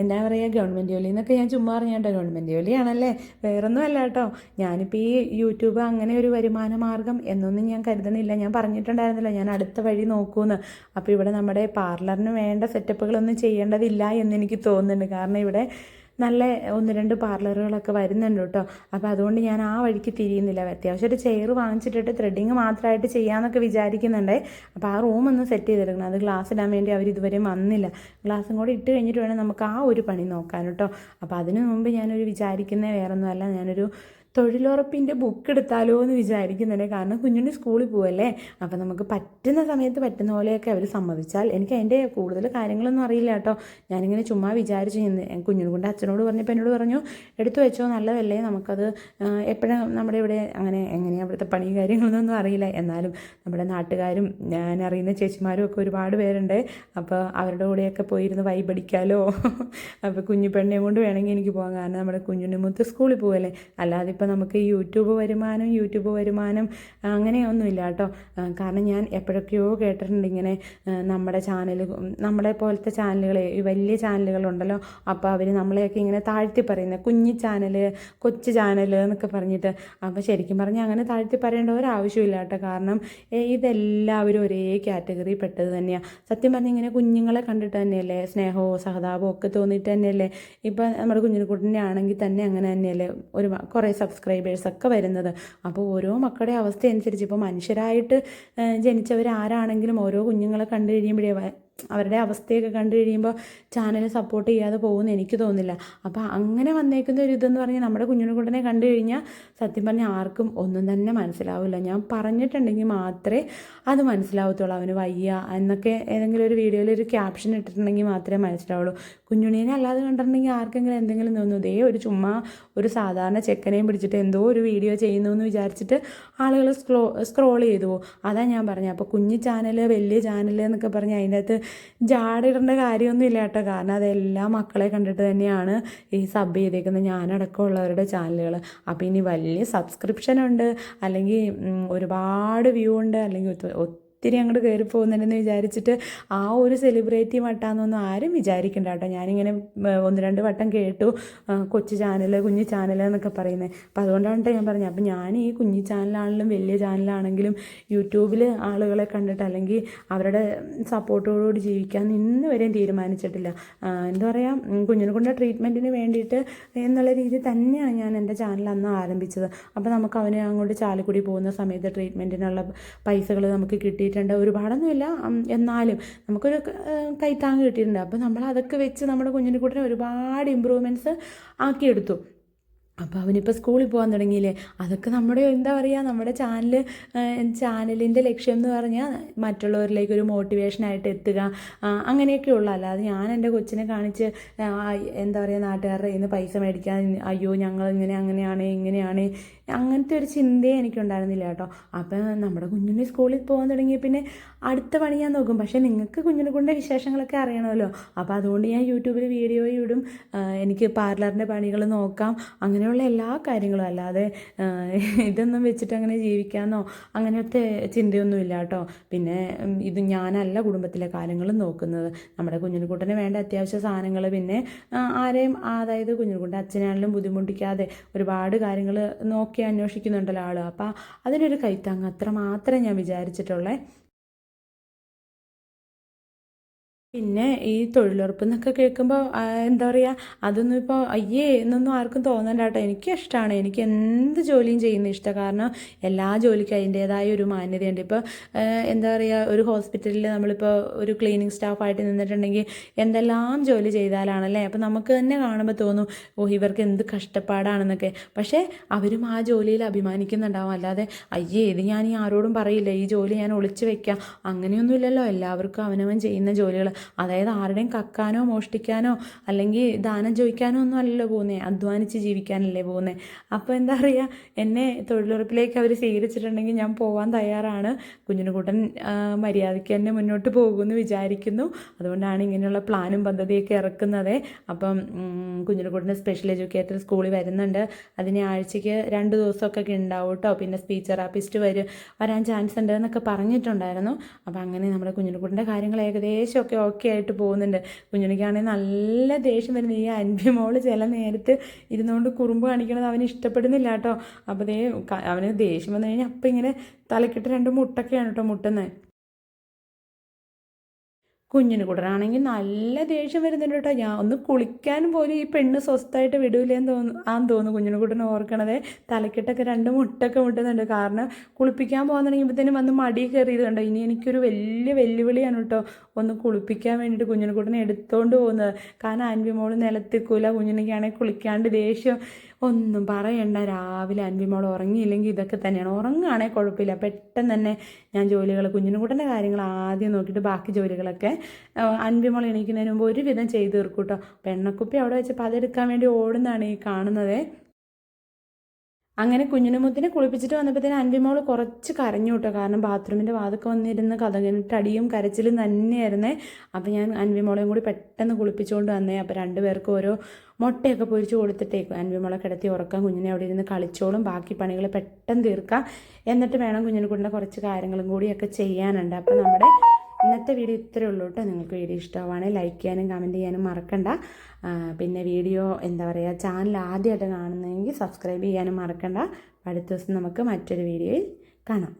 എന്താ പറയുക ഗവൺമെന്റ് ജോലി എന്നൊക്കെ ഞാൻ ചുമ്മാ അറിഞ്ഞാട്ടോ ഗവൺമെന്റ് ജോലിയാണല്ലേ? വേറൊന്നും അല്ല കേട്ടോ. ഞാനിപ്പോൾ ഈ യൂട്യൂബ് അങ്ങനെ ഒരു വരുമാന മാർഗം എന്നൊന്നും ഞാൻ കരുതുന്നില്ല. ഞാൻ പറഞ്ഞിട്ടുണ്ടായിരുന്നില്ല ഞാൻ അടുത്ത വഴി നോക്കൂന്ന്. അപ്പോൾ ഇവിടെ നമ്മുടെ പാർലറിന് വേണ്ട സെറ്റപ്പുകളൊന്നും ചെയ്യേണ്ടതില്ല എന്ന് എനിക്ക് തോന്നുന്നുണ്ട്. കാരണം ഇവിടെ നല്ല ഒന്ന് രണ്ട് പാർലറുകളൊക്കെ വരുന്നുണ്ട് കേട്ടോ. അപ്പോൾ അതുകൊണ്ട് ഞാൻ ആ വഴിക്ക് തിരിയുന്നില്ല. അത്യാവശ്യം ഒരു ചെയർ വാങ്ങിച്ചിട്ടിട്ട് ത്രെഡിങ് മാത്രമായിട്ട് ചെയ്യാമെന്നൊക്കെ വിചാരിക്കുന്നുണ്ട്. അപ്പോൾ ആ റൂം ഒന്ന് സെറ്റ് ചെയ്തെടുക്കണം. അത് ഗ്ലാസ് ഇടാൻ വേണ്ടി അവർ ഇതുവരെ വന്നില്ല. ഗ്ലാസും കൂടി ഇട്ട് കഴിഞ്ഞിട്ട് വേണം നമുക്ക് ആ ഒരു പണി നോക്കാൻ കേട്ടോ. അപ്പോൾ അതിനു മുമ്പ് ഞാനൊരു വിചാരിക്കുന്നത് വേറൊന്നുമല്ല. ഞാനൊരു തൊഴിലുറപ്പിന്റെ ബുക്ക് എടുത്താലോ എന്ന് വിചാരിക്കുന്നുണ്ട് കാരണം കുഞ്ഞുണ്ണി സ്കൂളിൽ പോവല്ലേ? അപ്പോൾ നമുക്ക് പറ്റുന്ന സമയത്ത് പറ്റുന്ന പോലെയൊക്കെ അവർ സമ്മതിച്ചാൽ എനിക്ക് അതിന്റെ കൂടുതൽ കാര്യങ്ങളൊന്നും അറിയില്ല കേട്ടോ. ഞാനിങ്ങനെ ചുമ്മാ വിചാരിച്ചു കുഞ്ഞിനെ കൊണ്ട് അച്ഛനോട് പറഞ്ഞപ്പോൾ എന്നോട് പറഞ്ഞു എടുത്തു വെച്ചോ നല്ലതല്ലേ? നമുക്കത് എപ്പോഴും നമ്മുടെ ഇവിടെ അങ്ങനെ എങ്ങനെയാണ് അവിടുത്തെ പണി കാര്യങ്ങളൊന്നും അറിയില്ല. എന്നാലും നമ്മുടെ നാട്ടുകാരും ഞാൻ അറിയുന്ന ചേച്ചിമാരും ഒക്കെ ഒരുപാട് പേരുണ്ട്. അപ്പോൾ അവരുടെ കൂടെയൊക്കെ പോയിരുന്ന് വൈബടിക്കാലോ അപ്പോൾ കുഞ്ഞു പെണ്ണെ കൊണ്ട് വേണമെങ്കിൽ എനിക്ക് പോകാം. കാരണം നമ്മുടെ കുഞ്ഞുണ്ണിമുത്ത് സ്കൂളിൽ പോകല്ലേ അല്ലാതെ ഇപ്പോൾ നമുക്ക് യൂട്യൂബ് വരുമാനം യൂട്യൂബ് വരുമാനം അങ്ങനെയൊന്നുമില്ല കേട്ടോ. കാരണം ഞാൻ എപ്പോഴൊക്കെയോ കേട്ടിട്ടുണ്ട് ഇങ്ങനെ നമ്മുടെ ചാനൽ നമ്മളെ പോലത്തെ ചാനലുകൾ വലിയ ചാനലുകളുണ്ടല്ലോ. അപ്പോൾ അവർ നമ്മളെയൊക്കെ ഇങ്ങനെ താഴ്ത്തി പറയുന്നത് കുഞ്ഞി ചാനൽ കൊച്ചു ചാനൽ എന്നൊക്കെ പറഞ്ഞിട്ട്. അപ്പോൾ ശരിക്കും പറഞ്ഞാൽ അങ്ങനെ താഴ്ത്തി പറയേണ്ട ഒരാവശ്യമില്ല കേട്ടോ. കാരണം ഇതെല്ലാവരും ഒരേ കാറ്റഗറി പെട്ടത് തന്നെയാണ് സത്യം പറഞ്ഞാൽ ഇങ്ങനെ കുഞ്ഞുങ്ങളെ കണ്ടിട്ട് തന്നെയല്ലേ സ്നേഹവും സഹതാപവും ഒക്കെ തോന്നിയിട്ട് തന്നെയല്ലേ? ഇപ്പം നമ്മുടെ കുഞ്ഞിനെ കുട്ടിന്റെ ആണെങ്കിൽ തന്നെ അങ്ങനെ തന്നെയല്ലേ? ഒരു കുറേ സബ്സ്ക്രൈബേഴ്സൊക്കെ വരുന്നത്. അപ്പോൾ ഓരോ മക്കളുടെ അവസ്ഥ അനുസരിച്ച് ഇപ്പോൾ മനുഷ്യരായിട്ട് ജനിച്ചവരാരാണെങ്കിലും ഓരോ കുഞ്ഞുങ്ങളെ കണ്ടു കഴിയുമ്പോഴേ അവരുടെ അവസ്ഥയൊക്കെ കണ്ടു കഴിയുമ്പോൾ ചാനൽ സപ്പോർട്ട് ചെയ്യാതെ പോകുമെന്ന് എനിക്ക് തോന്നുന്നില്ല. അപ്പോൾ അങ്ങനെ വന്നേക്കുന്ന ഒരു ഇതെന്ന് പറഞ്ഞാൽ നമ്മുടെ കുഞ്ഞിനെ കണ്ടു കഴിഞ്ഞാൽ സത്യം പറഞ്ഞാൽ ആർക്കും ഒന്നും തന്നെ മനസ്സിലാവില്ല. ഞാൻ പറഞ്ഞിട്ടുണ്ടെങ്കിൽ മാത്രമേ അത് മനസ്സിലാവത്തുള്ളൂ. അവന് വയ്യ എന്നൊക്കെ ഏതെങ്കിലും ഒരു വീഡിയോയിൽ ഒരു ക്യാപ്ഷൻ ഇട്ടിട്ടുണ്ടെങ്കിൽ മാത്രമേ മനസ്സിലാവുള്ളൂ. കുഞ്ഞുണ്ണീനെ അല്ലാതെ കണ്ടിട്ടുണ്ടെങ്കിൽ ആർക്കെങ്കിലും എന്തെങ്കിലും തോന്നുന്നു? ഇതേ ഒരു ചുമ്മാ ഒരു സാധാരണ ചെക്കനെയും പിടിച്ചിട്ട് എന്തോ ഒരു വീഡിയോ ചെയ്യുന്നു എന്ന് വിചാരിച്ചിട്ട് ആളുകൾ സ്ക്രോ സ്ക്രോൾ ചെയ്തു പോകും. അതാ ഞാൻ പറഞ്ഞത് അപ്പോൾ കുഞ്ഞു ചാനൽ വലിയ ചാനൽ എന്നൊക്കെ പറഞ്ഞ് അതിന്റെ അകത്ത് ജാടിടേണ്ട കാര്യമൊന്നും ഇല്ല കേട്ടോ. കാരണം അതെല്ലാ മക്കളെ കണ്ടിട്ട് തന്നെയാണ് ഈ സബ് ചെയ്തേക്കുന്നത്. ഞാനടക്കമുള്ളവരുടെ ചാനലുകൾ. അപ്പോൾ ഇനി വലിയ സബ്സ്ക്രിപ്ഷൻ ഉണ്ട് അല്ലെങ്കിൽ ഒരുപാട് വ്യൂ ഉണ്ട് അല്ലെങ്കിൽ ഒത്തിരി അങ്ങോട്ട് കയറി പോകുന്നുണ്ടെന്ന് വിചാരിച്ചിട്ട് ആ ഒരു സെലിബ്രിറ്റി മട്ടാന്നൊന്നും ആരും വിചാരിക്കണ്ട കേട്ടോ. ഞാനിങ്ങനെ ഒന്ന് രണ്ട് വട്ടം കേട്ടു. കൊച്ചു ചാനൽ കുഞ്ഞു ചാനൽ എന്നൊക്കെ പറയുന്നത് അപ്പോൾ അതുകൊണ്ടാണ് ഞാൻ പറഞ്ഞത് അപ്പോൾ ഞാൻ ഈ കുഞ്ഞു ചാനലാണെങ്കിലും വലിയ ചാനലാണെങ്കിലും യൂട്യൂബിൽ ആളുകളെ കണ്ടിട്ട് അല്ലെങ്കിൽ അവരുടെ സപ്പോർട്ടോടുകൂടി ജീവിക്കാൻ ഇന്ന് വരെയും തീരുമാനിച്ചിട്ടില്ല. എന്താ പറയുക കുഞ്ഞിനെ കൊണ്ട് ട്രീറ്റ്മെന്റിന് വേണ്ടിയിട്ട് എന്നുള്ള രീതി തന്നെയാണ് ഞാൻ എന്റെ ചാനൽ അന്ന് ആരംഭിച്ചത്. അപ്പോൾ നമുക്ക് അവനെ അങ്ങോട്ട് ചാലക്കുടി പോകുന്ന സമയത്ത് ട്രീറ്റ്മെന്റിനുള്ള പൈസകൾ നമുക്ക് കിട്ടി. കിട്ടിയിട്ടുണ്ട്. ഒരുപാടൊന്നുമില്ല. എന്നാലും നമുക്കൊരു കൈത്താങ് കിട്ടിയിട്ടുണ്ട്. അപ്പോൾ നമ്മൾ അതൊക്കെ വെച്ച് നമ്മുടെ കുഞ്ഞിനെ കൂട്ടിനെ ഒരുപാട് ഇമ്പ്രൂവ്മെന്റ്സ് ആക്കിയെടുത്തു. അപ്പോൾ അവനിപ്പോൾ സ്കൂളിൽ പോകാൻ തുടങ്ങിയില്ലേ? അതൊക്കെ നമ്മുടെ എന്താ പറയുക നമ്മുടെ ചാനൽ ചാനലിന്റെ ലക്ഷ്യം എന്ന് പറഞ്ഞാൽ മറ്റുള്ളവരിലേക്ക് ഒരു മോട്ടിവേഷനായിട്ട് എത്തുക അങ്ങനെയൊക്കെ ഉള്ളൂ. അല്ലാതെ ഞാൻ എന്റെ കൊച്ചിനെ കാണിച്ച് എന്താ പറയുക നാട്ടുകാരുടെ നിന്ന് പൈസ മേടിക്കാൻ അയ്യോ ഞങ്ങൾ ഇങ്ങനെ അങ്ങനെയാണ് ഇങ്ങനെയാണ് അങ്ങനത്തെ ഒരു ചിന്തയെ എനിക്കുണ്ടായിരുന്നില്ല കേട്ടോ. അപ്പം നമ്മുടെ കുഞ്ഞുണ്ണി സ്കൂളിൽ പോകാൻ തുടങ്ങിയ പിന്നെ അടുത്ത പണി ഞാൻ നോക്കും. പക്ഷേ നിങ്ങൾക്ക് കുഞ്ഞിനെ കൊണ്ട് വിശേഷങ്ങളൊക്കെ അറിയണമല്ലോ. അപ്പോൾ അതുകൊണ്ട് ഞാൻ യൂട്യൂബിൽ വീഡിയോ ഇടും. എനിക്ക് പാർലറിന്റെ പണികൾ നോക്കാം. അങ്ങനെയുള്ള എല്ലാ കാര്യങ്ങളും അല്ലാതെ ഇതൊന്നും വെച്ചിട്ട് അങ്ങനെ ജീവിക്കാമെന്നോ അങ്ങനത്തെ ചിന്തയൊന്നുമില്ല കേട്ടോ. പിന്നെ ഇത് ഞാനല്ല കുടുംബത്തിലെ കാര്യങ്ങളും നോക്കുന്നത്. നമ്മുടെ കുഞ്ഞിനെക്കുട്ടന് വേണ്ട അത്യാവശ്യ സാധനങ്ങൾ പിന്നെ ആരെയും അതായത് കുഞ്ഞിനുകുട്ടൻ അച്ഛനാണെങ്കിലും ബുദ്ധിമുട്ടിക്കാതെ ഒരുപാട് കാര്യങ്ങൾ നോക്കി അന്വേഷിക്കുന്നുണ്ടല്ലോ ആൾ അപ്പോൾ അതിനൊരു കൈത്താങ് അത്ര മാത്രമേ ഞാൻ വിചാരിച്ചിട്ടുള്ളേ. പിന്നെ ഈ തൊഴിലുറപ്പ് എന്നൊക്കെ കേൾക്കുമ്പോൾ എന്താ പറയുക അതൊന്നും ഇപ്പോൾ അയ്യേ എന്നൊന്നും ആർക്കും തോന്നണ്ട കേട്ടോ എനിക്ക് ഇഷ്ടമാണ് എനിക്ക് എന്ത് ജോലിയും ചെയ്യുന്ന ഇഷ്ടം. കാരണം എല്ലാ ജോലിക്കും അതിന്റേതായ ഒരു മാന്യതയുണ്ട്. ഇപ്പോൾ എന്താ പറയുക ഒരു ഹോസ്പിറ്റലിൽ നമ്മളിപ്പോൾ ഒരു ക്ലീനിങ് സ്റ്റാഫായിട്ട് നിന്നിട്ടുണ്ടെങ്കിൽ എന്തെല്ലാം ജോലി ചെയ്താലാണല്ലേ? അപ്പോൾ നമുക്ക് തന്നെ കാണുമ്പോൾ തോന്നും ഓ ഇവർക്ക് എന്ത് കഷ്ടപ്പാടാണെന്നൊക്കെ. പക്ഷേ അവരും ആ ജോലിയിൽ അഭിമാനിക്കുന്നുണ്ടാവും. അല്ലാതെ അയ്യേ ഇത് ഞാൻ ഈ ആരോടും പറയില്ല. ഈ ജോലി ഞാൻ ഒളിച്ചു വയ്ക്കാം അങ്ങനെയൊന്നുമില്ലല്ലോ. എല്ലാവർക്കും അവനവൻ ചെയ്യുന്ന ജോലികൾ അതായത് ആരുടെയും കക്കാനോ മോഷ്ടിക്കാനോ അല്ലെങ്കിൽ ദാനം ചോദിക്കാനോ ഒന്നും അല്ലല്ലോ പോകുന്നത് അധ്വാനിച്ച് ജീവിക്കാനല്ലേ പോകുന്നത് അപ്പോൾ എന്താ പറയുക എന്നെ തൊഴിലുറപ്പിലേക്ക് അവർ സ്വീകരിച്ചിട്ടുണ്ടെങ്കിൽ ഞാൻ പോകാൻ തയ്യാറാണ്. കുഞ്ഞിനുകൂട്ടൻ മര്യാദയ്ക്ക് തന്നെ മുന്നോട്ട് പോകുമെന്ന് വിചാരിക്കുന്നു. അതുകൊണ്ടാണ് ഇങ്ങനെയുള്ള പ്ലാനും പദ്ധതിയൊക്കെ ഇറക്കുന്നത്. അപ്പം കുഞ്ഞിനുകൂട്ടൻ സ്പെഷ്യൽ എഡ്യൂക്കേറ്റർ സ്കൂളിൽ വരുന്നുണ്ട്. അതിന് ആഴ്ചയ്ക്ക് രണ്ട് ദിവസമൊക്കെ ഉണ്ടാവും കേട്ടോ പിന്നെ സ്പീച്ച് തെറാപ്പിസ്റ്റ് വരും. വരാൻ ചാൻസ് ഉണ്ട് എന്നൊക്കെ പറഞ്ഞിട്ടുണ്ടായിരുന്നു. അപ്പോൾ അങ്ങനെ നമ്മുടെ കുഞ്ഞിനുകൂട്ടന്റെ കാര്യങ്ങൾ ഏകദേശമൊക്കെ ഓക്കെ ആയിട്ട് പോകുന്നുണ്ട്. കുഞ്ഞുണിക്കാണെങ്കിൽ നല്ല ദേഷ്യം വരുന്നത് ഈ അൻപി മോൾ ചില നേരത്ത് ഇരുന്നുകൊണ്ട് കുറുമ്പ് കാണിക്കണത് അവന് ഇഷ്ടപ്പെടുന്നില്ല കേട്ടോ. അപ്പോൾ അവന് ദേഷ്യം വന്നു കഴിഞ്ഞാൽ അപ്പം ഇങ്ങനെ തലക്കിട്ട് രണ്ട് മുട്ടൊക്കെയാണ് കേട്ടോ മുട്ടുന്നത്. കുഞ്ഞിന് കൂടനാണെങ്കിൽ നല്ല ദേഷ്യം വരുന്നുണ്ട് കേട്ടോ. ഞാൻ ഒന്ന് കുളിക്കാൻ പോലും ഈ പെണ്ണ് സ്വസ്ഥമായിട്ട് വിടൂലേന്ന് തോന്നുന്നു ആന്ന് തോന്നുന്നു കുഞ്ഞിന് കൂട്ടൻ ഓർക്കണത്. തലക്കെട്ടൊക്കെ രണ്ട് മുട്ടൊക്കെ മുട്ടുന്നുണ്ട്. കാരണം കുളിപ്പിക്കാൻ പോകാൻ തന്നെ വന്ന് മടി കയറിയത് കണ്ടോ? ഇനി എനിക്കൊരു വലിയ വെല്ലുവിളിയാണ് കേട്ടോ. ഒന്ന് കുളിപ്പിക്കാൻ വേണ്ടിയിട്ട് കുഞ്ഞിനെ കൂട്ടനെ എടുത്തുകൊണ്ട് പോകുന്നത്. കാരണം അൻപിമോൾ നിലത്തിക്കൂല കുഞ്ഞിനൊക്കെയാണെങ്കിൽ കുളിക്കാണ്ട് ദേഷ്യം ഒന്നും പറയണ്ട. രാവിലെ അൻവിമോൾ ഉറങ്ങിയില്ലെങ്കിൽ ഇതൊക്കെ തന്നെയാണ്. ഉറങ്ങുകയാണെങ്കിൽ കുഴപ്പമില്ല. പെട്ടെന്ന് തന്നെ ഞാൻ ജോലികൾ കുഞ്ഞിനുകൂട്ടന്റെ കാര്യങ്ങൾ ആദ്യം നോക്കിയിട്ട് ബാക്കി ജോലികളൊക്കെ അൻവിമോൾ എണീക്കുന്നതിന് മുമ്പ് ഒരുവിധം ചെയ്ത് തീർക്കും കേട്ടോ. പെണ്ണക്കുപ്പി അവിടെ വെച്ച് പതെടുക്കാൻ വേണ്ടി ഓടുന്നതാണ് ഈ കാണുന്നത്. അങ്ങനെ കുഞ്ഞിനുമുത്തിനെ കുളിപ്പിച്ചിട്ട് വന്നപ്പോഴത്തേന് അൻവിമോൾ കുറച്ച് കരഞ്ഞു കേട്ടോ. കാരണം ബാത്റൂമിന്റെ വാതൊക്കെ വന്നിരുന്ന് കഥകിട്ടടിയും കരച്ചിലും തന്നെയായിരുന്നേ. അപ്പോൾ ഞാൻ അൻവിമോളെയും കൂടി പെട്ടെന്ന് കുളിപ്പിച്ചുകൊണ്ട് വന്നേ. അപ്പോൾ രണ്ടുപേർക്കും ഓരോ മുട്ടയൊക്കെ പൊരിച്ച് കൊടുത്തിട്ടേക്കും അൻവിമോളെ കിടത്തി ഉറക്കാം. കുഞ്ഞിനെ അവിടെ ഇരുന്ന് കളിച്ചോളും. ബാക്കി പണികൾ പെട്ടെന്ന് തീർക്കാം. എന്നിട്ട് വേണം കുഞ്ഞിനെ കൊണ്ടുള്ള കുറച്ച് കാര്യങ്ങളും കൂടിയൊക്കെ ചെയ്യാനുണ്ട്. അപ്പോൾ നമ്മുടെ ഇന്നത്തെ വീഡിയോ ഇത്രയേ ഉള്ളൂ കേട്ടോ. നിങ്ങൾക്ക് വീഡിയോ ഇഷ്ടമാണെങ്കിൽ ലൈക്ക് ചെയ്യാനും കമന്റ് ചെയ്യാനും മറക്കണ്ട. പിന്നെ വീഡിയോ എന്താ പറയുക ചാനൽ ആദ്യമായിട്ട് കാണുന്നതെങ്കിൽ സബ്സ്ക്രൈബ് ചെയ്യാനും മറക്കണ്ട. അടുത്ത ദിവസം നമുക്ക് മറ്റൊരു വീഡിയോയിൽ കാണാം.